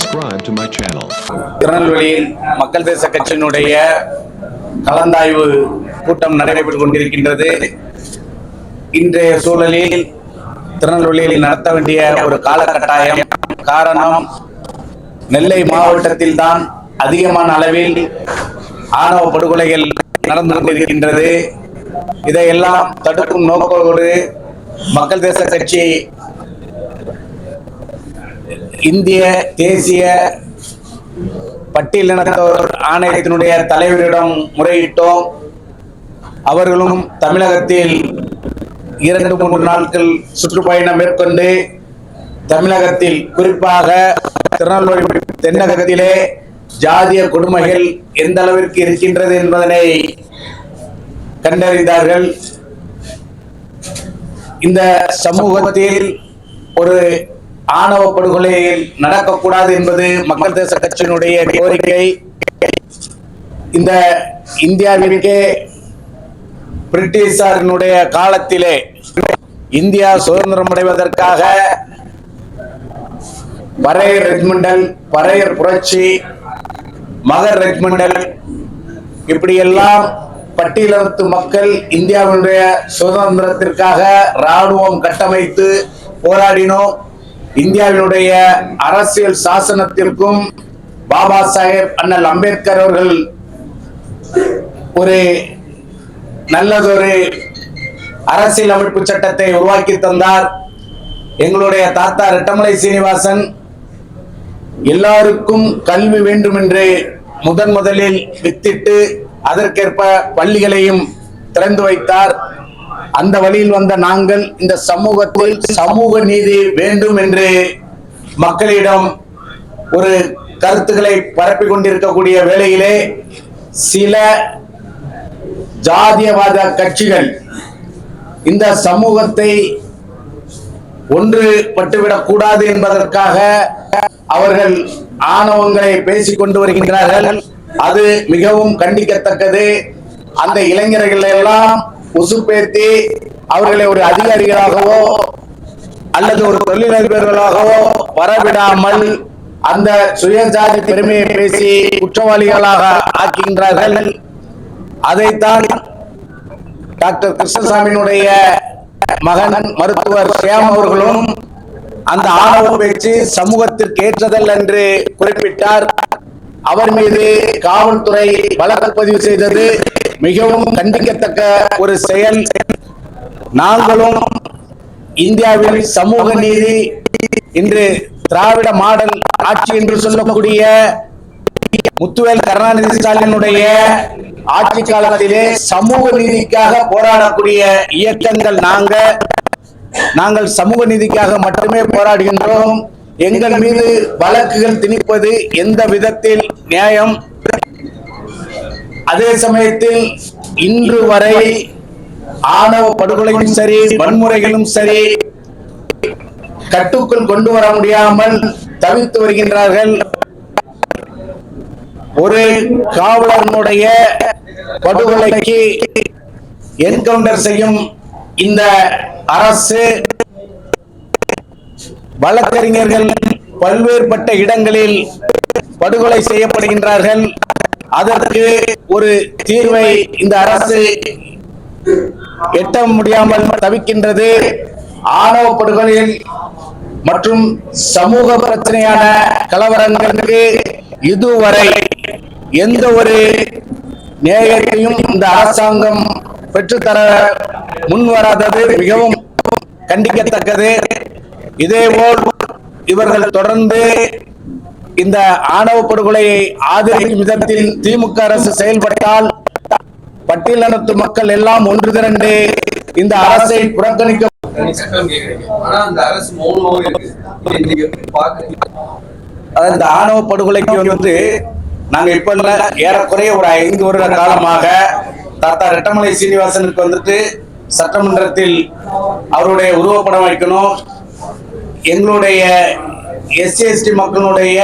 subscribe to my channel. திருநெல்வேலியில் மக்கள் தேச கட்சியினுடைய கலந்தாய்வு கூட்டம் நடைபெற்றுக் கொண்டிருக்கின்றது இன்றைய சூழலில் திருநெல்வேலியில் நடத்த வேண்டிய ஒரு காலகட்டாயம் காரணம் நெல்லை மாவட்டத்தில் தான் அதிகமான அளவில் ஆணவ படுகொலைகள் நடந்து கொண்டிருக்கின்றது இதையெல்லாம் தடுக்கும் நோக்கோடு மக்கள் தேச கட்சி இந்திய தேசிய பட்டியலினத்தோர் ஆணையத்தினுடைய தலைவரிடம் முறையிட்டோம். அவர்களும் தமிழகத்தில் இரண்டு மூன்று நாட்கள் சுற்றுப்பயணம் மேற்கொண்டு தமிழகத்தில் குறிப்பாக திருநெல்வேலி தென்னகத்திலே ஜாதிய கொடுமைகள் எந்த அளவிற்கு இருக்கின்றது என்பதனை கண்டறிந்தார்கள். இந்த சமூகத்தில் ஒரு ஆணவ படுகொலை நடக்கக்கூடாது என்பது மக்கள் தேச கட்சியினுடைய கோரிக்கை. இந்த இந்தியாவிற்கே பிரிட்டிஷாரினுடைய காலத்திலே இந்தியா சுதந்திரம் அடைவதற்காக பரையர் ரெட்மண்டல் பரையர் புரட்சி மகர் ரெட்மண்டல் இப்படியெல்லாம் பட்டியலத்து மக்கள் இந்தியாவினுடைய சுதந்திரத்திற்காக ராணுவம் கட்டமைத்து போராடினோம். இந்தியாவினுடைய அரசியல் சாசனத்திற்கும் பாபா சாஹேப் அண்ணல் அம்பேத்கர் அவர்கள் ஒரு நல்லதொரு அரசியல் அமைப்பு சட்டத்தை உருவாக்கி தந்தார். எங்களுடைய தாத்தா ரெட்டமலை சீனிவாசன் எல்லாருக்கும் கல்வி வேண்டும் என்று முதன் முதலில் வித்திட்டு அதற்கேற்ப பள்ளிகளையும் திறந்து வைத்தார். அந்த வழியில் வந்த நாங்கள் இந்த சமூகத்தில் சமூக நீதி வேண்டும் என்று மக்களிடம் ஒரு கருத்துக்களை பரப்பி கொண்டிருக்கக்கூடிய வேளையிலே சில ஜாதியவாத கட்சிகள் இந்த சமூகத்தை ஒன்று பட்டுவிடக் கூடாது என்பதற்காக அவர்கள் ஆணவங்களை பேசிக் கொண்டு வருகின்றார்கள். அது மிகவும் கண்டிக்கத்தக்கது. அந்த இளைஞர்கள் எல்லாம் உசுப்பேத்தி அவர்களை ஒரு அதிகாரிகளாகவோ அல்லது ஒரு தொழிலதிபர்களாகவோ வரவிடாமல் அந்த சுயசாதி பெருமையை பேசி குற்றவாளிகளாக ஆக்கின்றார்கள் அதைத்தான் டாக்டர் கிருஷ்ணசாமியினுடைய மகன் மருத்துவர் சியாம் அவர்களும் அந்த ஆணவ பேச்சு சமூகத்திற்கு ஏற்றதல் என்று குறிப்பிட்டார். அவர் மீது காவல்துறை வழக்கு பதிவு செய்தது மிகவும் கண்டிக்கத்தக்க ஒரு செயல். நாங்களும் இந்தியாவில் சமூக நீதி இன்று திராவிட மாடல் ஆட்சி என்று சொல்லக்கூடிய முத்துவேல் கருணாநிதி ஸ்டாலினுடைய ஆட்சி காலத்திலே சமூக நீதிக்காக போராடக்கூடிய இயக்கங்கள் நாங்க நாங்கள் சமூக நீதிக்காக மட்டுமே போராடுகின்றோம். எங்கள் மீது வழக்குகள் திணிப்பது எந்த விதத்தில் நியாயம்? அதே சமயத்தில் இன்று வரை ஆணவ படுகொலையும் சரி வன்முறைகளும் சரி கட்டுக்குள் கொண்டு வர முடியாமல் தவித்து வருகின்றார்கள். ஒரு காவலனுடைய படுகொலைக்கு என்கவுண்டர் செய்யும் இந்த அரசு வழக்கறிஞர்கள் பல்வேறுபட்ட இடங்களில் படுகொலை செய்யப்படுகின்றார்கள். அதற்கு ஒரு தீர்வை இந்த அரசு எட்ட முடியாமல் தவிக்கின்றது. ஆணவ படுகொலையில் மற்றும் சமூக பிரச்சனையான கலவரங்களுக்கு இதுவரை எந்த ஒரு நேயத்தையும் இந்த அரசாங்கம் பெற்றுத்தர முன்வராதது மிகவும் கண்டிக்கத்தக்கது. இதேபோல் இவர்கள் தொடர்ந்து இந்த ஆணவ படுகொலையை ஆதரிக்கும் விதத்தில் திமுக அரசு செயல்பட்டால் பட்டியலினத்து மக்கள் எல்லாம் ஒன்று திரண்டு இந்த அரசை புறக்கணிக்க அதாவது இந்த ஆணவ படுகொலைக்கு வந்து நாங்க இப்ப இல்ல ஏறக்குறைய ஒரு ஐந்து வருட காலமாக தாத்தா ரெட்டமலை சீனிவாசனுக்கு வந்துட்டு சட்டமன்றத்தில் அவருடைய உருவப்படம் வைக்கணும். எங்களுடைய எஸ்சி எஸ்டி மக்களுடைய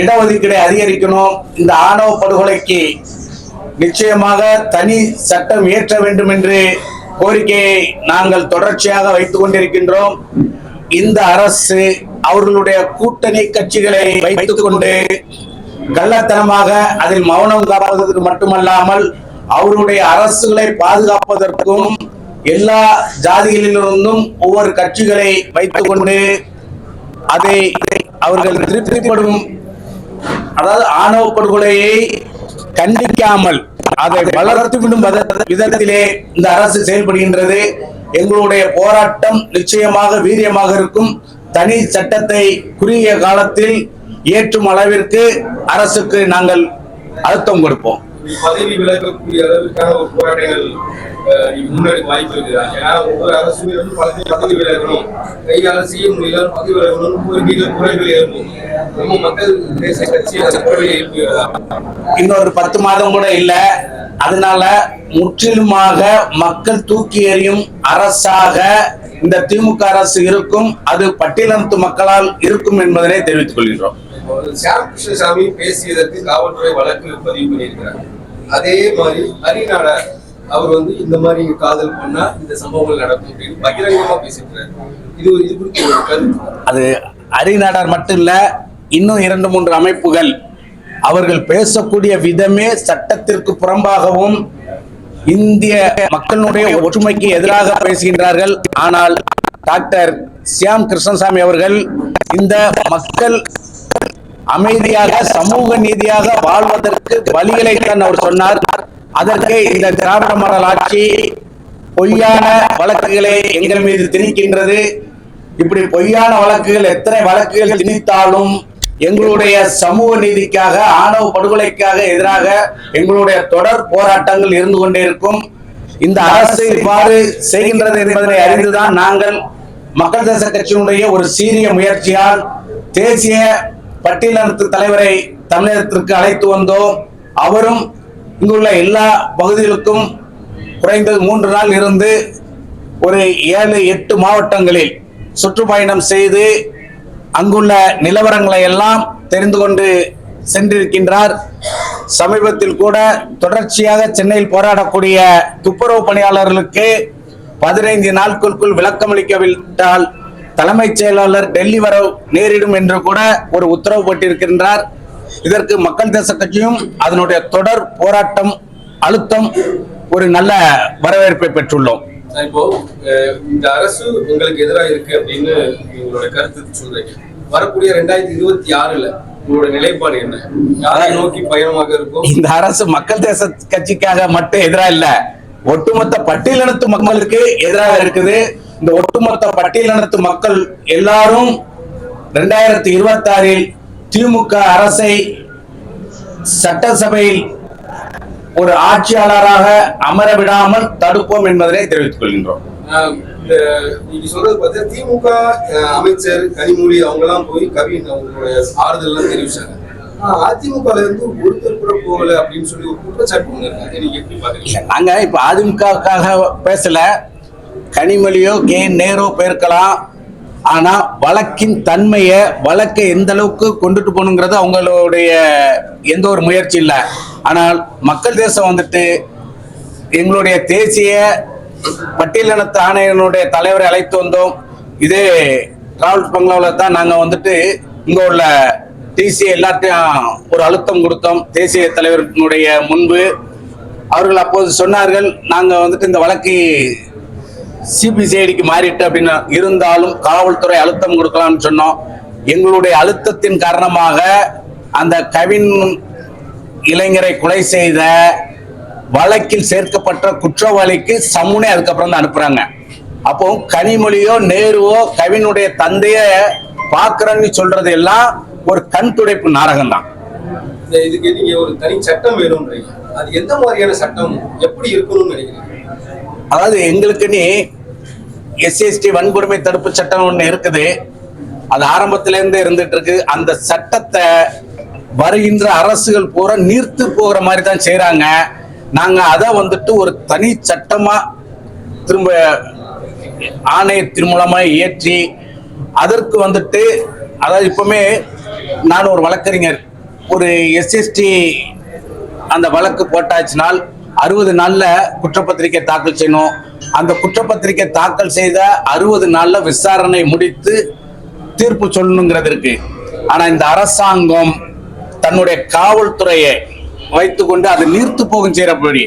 இடஒதுக்கீடை அதிகரிக்கணும். இந்த ஆணவ படுகொலைக்கு நிச்சயமாக தனி சட்டம் இயற்ற வேண்டும் என்று கோரிக்கையை நாங்கள் தொடர்ச்சியாக வைத்துக் கொண்டிருக்கின்றோம். இந்த அரசு அவர்களுடைய கூட்டணி கட்சிகளை வைத்துக் கொண்டு கள்ளத்தனமாக அதில் மௌனம் காப்பதற்கு மட்டுமல்லாமல் அவருடைய அரசுகளை பாதுகாப்பதற்கும் எல்லா ஜாதிகளிலிருந்தும் ஒவ்வொரு கட்சிகளை வைத்துக் கொண்டு அதை அவர்கள் திருப்திப்படும் அதாவது ஆணவ படுகொலையை கண்டிக்காமல் அதை வளர்த்து விடும் விதத்திலே இந்த அரசு செயல்படுகின்றது. எங்களுடைய போராட்டம் நிச்சயமாக வீரியமாக இருக்கும். தனி சட்டத்தை குறுகிய காலத்தில் ஏற்றும் அளவிற்கு அரசுக்கு நாங்கள் அழுத்தம் கொடுப்போம். பதவி விலகக்கூடிய அளவுக்கான ஒரு போராட்டங்கள் அஹ், முன்னாடி வாய்ப்பு இருக்குதா. ஏன்னா ஒவ்வொரு அரசுமே வந்து பதவி பதவி விலகணும். கையால் செய்ய முடியல பதவி விலகணும். கோரிக்கைகள் குறைகள் எழுப்பும். நம்ம மக்கள் தேச கட்சி அந்த எழுப்புகிறதா இன்னொரு பத்து மாதம் கூட இல்ல. அதனால முற்றிலுமாக மக்கள் தூக்கி எறியும் அரசாக இந்த திமுக அரசு இருக்கும். அது பட்டியலத்து மக்களால் இருக்கும் என்பதனை தெரிவித்துக் கொள்கின்றோம். சாம் கிருஷ்ணசாமி பேசியதற்கு காவல்துறை வழக்கு பதிவு பண்ணியிருக்கிறார் அதே மாதிரி ஹரிநாடர் அவர் வந்து இந்த மாதிரி காதல் பண்ணா இந்த சம்பவங்கள் நடக்கும் அப்படின்னு பகிரங்கமா பேசியிருக்கிறார். இது இது குறித்து ஒரு கருத்து. அது அரிநாடார் மட்டும் இல்ல இன்னும் இரண்டு மூன்று அமைப்புகள் அவர்கள் பேசக்கூடிய விதமே சட்டத்திற்கு புறம்பாகவும் இந்திய மக்களுடைய ஒற்றுமைக்கு எதிராக பேசுகின்றார்கள். ஆனால் டாக்டர் சியாம் கிருஷ்ணசாமி அவர்கள் இந்த மக்கள் அமைதியாக சமூக நீதியாக வாழ்வதற்கு வழிகளை தான் அவர் சொன்னார். அதற்கு இந்த திராவிட மாடல் ஆட்சி பொய்யான வழக்குகளை எங்கள் மீது திணிக்கின்றது. இப்படி பொய்யான வழக்குகள் எத்தனை வழக்குகள் திணித்தாலும் எங்களுடைய சமூக நீதிக்காக ஆணவ படுகொலைக்காக எதிராக எங்களுடைய தொடர் போராட்டங்கள் இருந்து கொண்டே இருக்கும். இந்த அரசு இவ்வாறு செய்கின்றது என்பதனை அறிந்துதான் நாங்கள் மக்கள் தேச கட்சியினுடைய ஒரு சீரிய முயற்சியால் தேசிய பட்டியலத்து தலைவரை தமிழகத்திற்கு அழைத்து வந்தோம். அவரும் இங்குள்ள எல்லா பகுதிகளுக்கும் குறைந்தது மூன்று நாள் இருந்து ஒரு ஏழு எட்டு மாவட்டங்களில் சுற்றுப்பயணம் செய்து அங்குள்ள நிலவரங்களை எல்லாம் தெரிந்து கொண்டு சென்றிருக்கின்றார். சமீபத்தில் கூட தொடர்ச்சியாக சென்னையில் போராடக்கூடிய துப்புரவு பணியாளர்களுக்கு பதினைந்து நாட்களுக்குள் விளக்கமளிக்கவிட்டால் தலைமைச் செயலாளர் டெல்லி வர நேரிடும் என்று கூட ஒரு உத்தரவு போட்டிருக்கின்றார். இதற்கு மக்கள் தேச கட்சியும் அதனுடைய தொடர் போராட்டம் அழுத்தம் ஒரு நல்ல வரவேற்பை பெற்றுள்ளோம். இப்போ இந்த அரசு உங்களுக்கு எதிராக இருக்கு அப்படின்னு உங்களோட கருத்து சொல்றீங்க. வரக்கூடிய ரெண்டாயிரத்தி இருபத்தி ஆறுல உங்களோட நிலைப்பாடு என்ன? யாரை நோக்கி பயணமாக இருக்கும்? இந்த அரசு மக்கள் தேச கட்சிக்காக மட்டும் எதிராக இல்ல ஒட்டுமொத்த பட்டியலினத்து மக்களுக்கு எதிராக இருக்குது. இந்த ஒட்டுமொத்த பட்டியலினத்து மக்கள் எல்லாரும் ரெண்டாயிரத்தி இருபத்தி ஆறில் திமுக அரசை சட்டசபையில் ஒரு ஆட்சியாளராக அமர விடாமல் தடுப்போம் என்பதனை தெரிவித்துக் கொள்கின்றோம். நீங்க சொல்றது பார்த்தா திமுக அமைச்சர் கனிமொழி அவங்க எல்லாம் போய் கவின் அவங்களுடைய ஆறுதல் எல்லாம் தெரிவிச்சாங்க. ஆனா, அதிமுகல இருந்து ஒருத்தர் கூட போகல அப்படின்னு சொல்லி ஒரு குற்றச்சாட்டு நீங்க எப்படி பாக்குறீங்க நாங்க இப்ப அதிமுகவுக்காக பேசல. கனிமொழியோ கே நேரோ போயிருக்கலாம் ஆனா வழக்கின் தன்மையை வழக்கை எந்த அளவுக்கு கொண்டுட்டு போகணுங்கிறது அவங்களுடைய எந்த ஒரு முயற்சி இல்லை. ஆனால் மக்கள் தேசம் வந்துட்டு எங்களுடைய தேசிய பட்டியலினத்து ஆணையனுடைய தலைவரை அழைத்து வந்தோம். இதே டிராவல்ஸ் பங்களாவில் தான் நாங்கள் வந்துட்டு இங்கே உள்ள டிசி எல்லாத்தையும் ஒரு அழுத்தம் கொடுத்தோம். தேசிய தலைவர்களுடைய முன்பு. அவர்கள் அப்போது சொன்னார்கள் நாங்கள் வந்துட்டு இந்த வழக்கு சிபிசிஐடிக்கு மாறிட்டு அப்படின்னு இருந்தாலும் காவல்துறை அழுத்தம் கொடுக்கலாம்னு சொன்னோம். எங்களுடைய அழுத்தத்தின் காரணமாக அந்த கவின் இளைஞரை கொலை செய்த வழக்கில் சேர்க்கப்பட்ட குற்றவாளிக்கு சமுனே அதுக்கப்புறம் தான் அனுப்புறாங்க. அப்போ கனிமொழியோ நேருவோ கவினுடைய தந்தைய பாக்குறன்னு சொல்றது எல்லாம் ஒரு கண் துடைப்பு நாடகம் தான். இதுக்கு நீங்க ஒரு தனி சட்டம் வேணும்ன்றீங்க. அது எந்த மாதிரியான சட்டம்? எப்படி இருக்கணும்னு நினைக்கிறீங்க? அதாவது எங்களுக்குன்னு எஸ்சிஎஸ்டி வன்கொடுமை தடுப்பு சட்டம் ஒன்று இருக்குது. அது ஆரம்பத்துல இருந்தே இருந்துட்டு இருக்கு அந்த சட்டத்தை வருகின்ற அரசுகள் பூரா நீர்த்து போகிற மாதிரி தான் செய்கிறாங்க நாங்க அதை வந்துட்டு ஒரு தனி சட்டமா திரும்ப ஆணையத்தின் மூலமா இயற்றி அதற்கு வந்துட்டு அதாவது இப்பவுமே நான் ஒரு வழக்கறிஞர். ஒரு எஸ்எஸ்டி அந்த வழக்கு போட்டாச்சுனால் அறுபது நாள்ல குற்றப்பத்திரிக்கை தாக்கல் செய்யணும். அந்த குற்றப்பத்திரிக்கை தாக்கல் செய்த அறுபது நாள்ல விசாரணை முடித்து தீர்ப்பு சொல்லணுங்கிறது இருக்கு. ஆனா இந்த அரசாங்கம் தன்னுடைய காவல்துறையை வைத்துக்கொண்டு அது நீர்த்து போகும் செய்யறபடி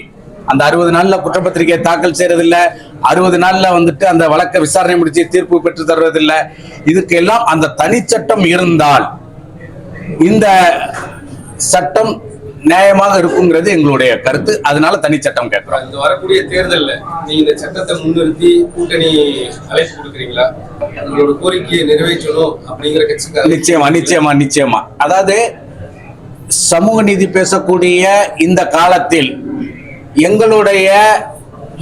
அந்த அறுபது நாள்ல குற்றப்பத்திரிகை தாக்கல் செய்யறதில்ல அறுபது நாள்ல வந்துட்டு அந்த வழக்கை விசாரணை முடிச்சு தீர்ப்பு பெற்று தருவதில்லை இதுக்கு எல்லாம் அந்த தனிச்சட்டம் இருந்தால் இந்த சட்டம் நியாயமாக இருக்குங்கிறது எங்களுடைய கருத்து. அதனால தனிச்சட்டம் கேட்கிறோம். இந்த வரக்கூடிய தேர்தல்ல நீங்க இந்த சட்டத்தை முன்னிறுத்தி கூட்டணி அழைப்பு கொடுக்குறீங்களா? உங்களோட கோரிக்கையை நிறைவேற்றணும் அப்படிங்கிற கட்சிக்கு நிச்சயமா நிச்சயமா நிச்சயமா. அதாவது சமூக நீதி பேசக்கூடிய இந்த காலத்தில் எங்களுடைய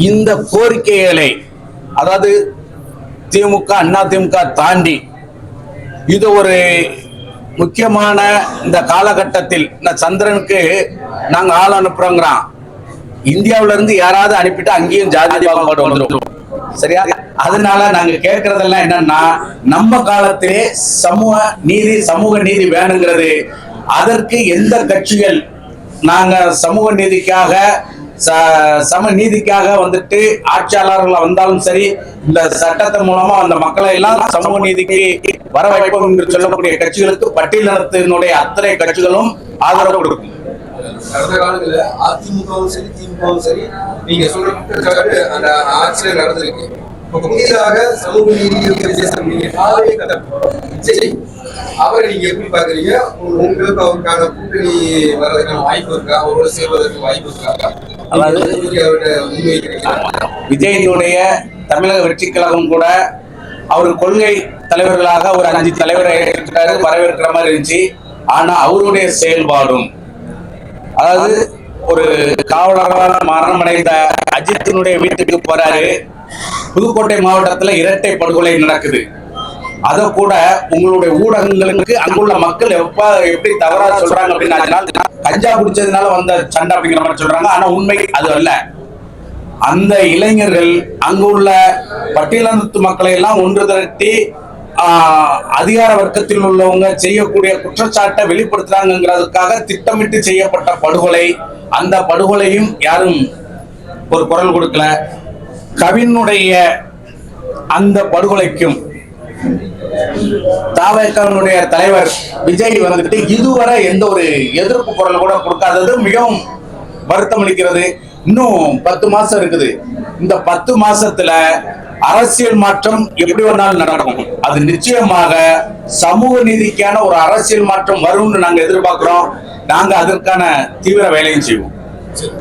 இந்த கோரிக்கைகளை அதாவது திமுக அண்ணா திமுக தாண்டி இது ஒரு முக்கியமான இந்த காலகட்டத்தில் இந்த சந்திரனுக்கு நாங்க ஆள் அனுப்புறோங்கிறான். இந்தியாவுல இருந்து யாராவது அனுப்பிட்டு அங்கேயும் ஜாதி பாகுபாடு வந்துடும் சரியா? அதனால நாங்க கேட்கறதெல்லாம் என்னன்னா நம்ம காலத்திலே சமூக நீதி சமூக நீதி வேணுங்கிறது. அதற்கு எந்த கட்சிகள் நாங்க சமூக நீதிக்காக ச- சம நீதிக்காக வந்துட்டு ஆட்சியாளர்கள் வந்தாலும் சரி இந்த சட்டத்தின் மூலமா அந்த மக்களை எல்லாம் சமூக நீதிக்கு வர வைப்போம் என்று சொல்லக்கூடிய கட்சிகளுக்கு பட்டியலினத்தினுடைய அத்தனை கட்சிகளும் ஆதரவு கொடுக்கும். கடந்த காலத்துல அதிமுகவும் சரி திமுகவும் சரி நீங்க சொல்ற அந்த ஆட்சியில நடந்திருக்கு. புதிதாக சமூக நீதி பேசக்கூடிய பாவை கட்டம் விஜய் அவரை நீங்க எப்படி பாக்குறீங்க உங்க- உங்களுக்கு அவருக்கான கூட்டணி வர்றதுக்கான வாய்ப்பு இருக்கா? அவரோட சேர்வதற்கு வாய்ப்பு இருக்கா? அதாவது- விஜயனுடைய தமிழக வெற்றி கழகம் கூட அவர் கொள்கை தலைவர்களாக ஒரு அஞ்சு தலைவரை ஏற்றிருக்காரு வரவேற்கிற மாதிரி இருந்துச்சு. ஆனா அவருடைய செயல்பாடும் அதாவது ஒரு காவலரால் மரணமடைந்த அஜித்தினுடைய வீட்டுக்கு போறாரு. புதுக்கோட்டை மாவட்டத்துல இரட்டை படுகொலை நடக்குது. அத கூட உங்களுடைய ஊடகங்களுக்கு அங்குள்ள மக்கள் எப்ப எப்படி தவறா சொல்றாங்க அப்படின்னா கஞ்சா குடிச்சதுனால வந்த சண்டை அப்படிங்கிற மாதிரி சொல்றாங்க. ஆனா உண்மை அது அல்ல. அந்த இளைஞர்கள் அங்கு உள்ள பட்டியலத்து மக்களை எல்லாம் ஒன்று திரட்டி அதிகார வர்க்கத்தில் உள்ளவங்க செய்யக்கூடிய குற்றச்சாட்டை வெளிப்படுத்துறாங்கிறதுக்காக திட்டமிட்டு செய்யப்பட்ட படுகொலை. அந்த படுகொலையும் யாரும் ஒரு குரல் கொடுக்கல. கவினுடைய அந்த படுகொலைக்கும் தாவேக்காவினுடைய தலைவர் விஜய் வந்துட்டு இதுவரை எந்த ஒரு எதிர்ப்பு குரல் கூட கொடுக்காதது மிகவும் வருத்தம் அளிக்கிறது இன்னும் பத்து மாசம் இருக்குது. இந்த பத்து மாசத்துல அரசியல் மாற்றம் எப்படி வேணாலும் நடக்கும். அது நிச்சயமாக சமூக நீதிக்கான ஒரு அரசியல் மாற்றம் வரும்னு நாங்க எதிர்பார்க்கிறோம். நாங்க அதற்கான தீவிர வேலையும் செய்வோம். சரி